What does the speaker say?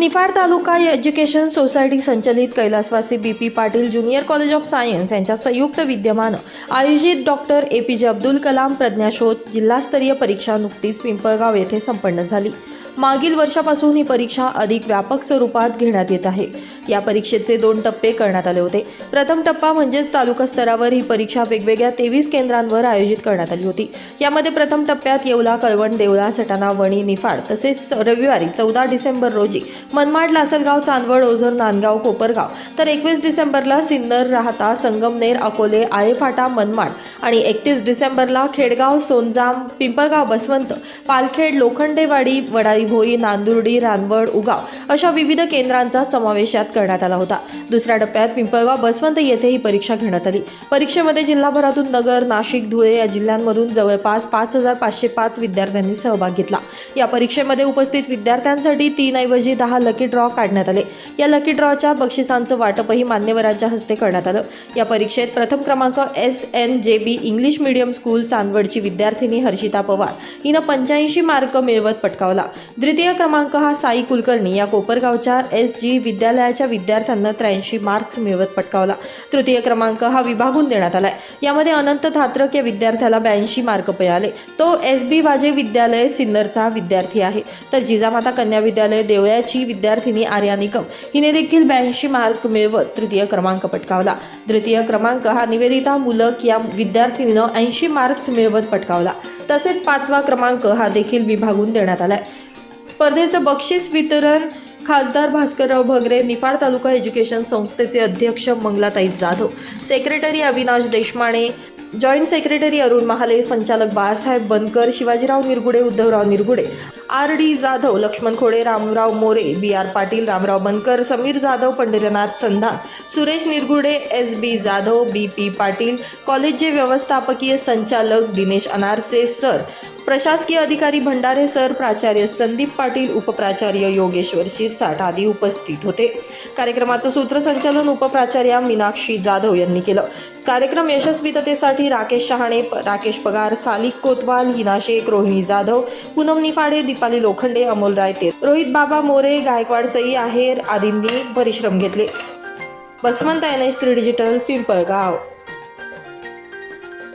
Niphad taluka education society संचलित कैलासवासी B P Patil junior college of science यांच्या संयुक्त विद्यमानं आयोजित डॉक्टर ए पी जे अब्दुल कलाम प्रज्ञाशोध जिल्हास्तरीय परीक्षा नुकतीच पिंपळगाव येथे संपन्न झाली. मागील वर्षापासून ही परीक्षा अधिक व्यापक स्वरूपात घेण्यात येत आहे. या परीक्षेचे दोन टप्पे करण्यात आले होते. प्रथम टप्पा म्हणजेच तालुका स्तरावर ही परीक्षा वेगवेगळ्या तेवीस केंद्रांवर आयोजित करण्यात आली होती. यामध्ये प्रथम टप्प्यात येवला कळवण देवळा सटाणा वणी निफाड तसेच रविवारी चौदा डिसेंबर रोजी मनमाड लासलगाव चांदवड ओझर नांदगाव कोपरगाव. तर एकवीस डिसेंबरला सिन्नर राहता संगमनेर अकोले आळेफाटा मनमाड आणि एकतीस डिसेंबरला खेडगाव सोनजाम पिंपळगाव बसवंत पालखेड लोखंडेवाडी वडारीभोई नांदुर्डी रानवड उगाव अशा विविध केंद्रांचा समावेश यात करण्यात आला होता. दुसऱ्या टप्प्यात पिंपळगाव बसवंत येथे ही परीक्षा घेण्यात आली. परीक्षेमध्ये जिल्हाभरातून नगर नाशिक धुळे या जिल्ह्यांमधून जवळपास पाच हजार पाचशे पाच विद्यार्थ्यांनी सहभाग घेतला. या परीक्षेमध्ये उपस्थित विद्यार्थ्यांसाठी तीन ऐवजी दहा लकी ड्रॉ काढण्यात आले. या लकी ड्रॉच्या बक्षिसांचं वाटपही मान्यवरांच्या हस्ते करण्यात आलं. या परीक्षेत प्रथम क्रमांक S N J B English medium school चांदवडची विद्यार्थिनी हर्षिता पवार. हिनं पंच्याऐंशी मार्क मिळवत पटकावला. द्वितीय क्रमांक हा साई कुलकर्णी या कोपरगावच्या एस जी विद्यालयाच्या विद्यार्थ्यांना त्र्याऐंशी मार्क्स मिळवत पटकावला. तृतीय क्रमांक हा विभागून देण्यात आलाय. यामध्ये अनंत धात्रक या विद्यार्थ्याला ब्याऐंशी मार्क मिळाले. तो एस बी वाजे विद्यालय सिन्नरचा विद्यार्थी आहे. तर जिजामाता कन्या विद्यालय देवळ्याची विद्यार्थिनी आर्या निकम हिने देखील ब्याऐंशी मार्क मिळवत तृतीय क्रमांक पटकावला. तृतीय क्रमांक हा निवेदिता मुलक या विद्यार्थिनीनं ऐंशी मार्क्स मिळवत पटकावला. तसेच पाचवा क्रमांक हा देखील विभागून देण्यात आलाय. स्पर्धेचं बक्षीस वितरण खासदार भास्करराव भगरे निफाड तालुका एज्युकेशन संस्थेचे अध्यक्ष Mangalatai Jadhav secretary Avinash Deshmane joint secretary Arun Mahale संचालक Balasaheb Bankar Shivajirao Nirgude Uddhavrao Nirgude R D Jadhav Laxman Khode Ramrao More B R Patil Ramrao Bankar Sameer Jadhav Pandharinath Sandhan Suresh Nirgude S B Jadhav B P Patil कॉलेजचे व्यवस्थापकीय संचालक दिनेश अनारसे sir प्रशासकीय अधिकारी Bhandare sir प्राचार्य संदीप पाटील उपप्राचार्य योगेश्वर शिरसाट आदी उपस्थित होते. कार्यक्रमाचं सूत्रसंचालन उपप्राचार्या मीनाक्षी जाधव यांनी केलं. कार्यक्रम यशस्वीततेसाठी राकेश शहाणे राकेश पगार सालिक कोतवाल हिना शेख रोहिणी जाधव पूनम निफाडे दीपाली लोखंडे अमोल रायते रोहित बाबा मोरे गायकवाड सई आहेर आदींनी परिश्रम घेतले. Baswant N H three digital Pimpalgaon.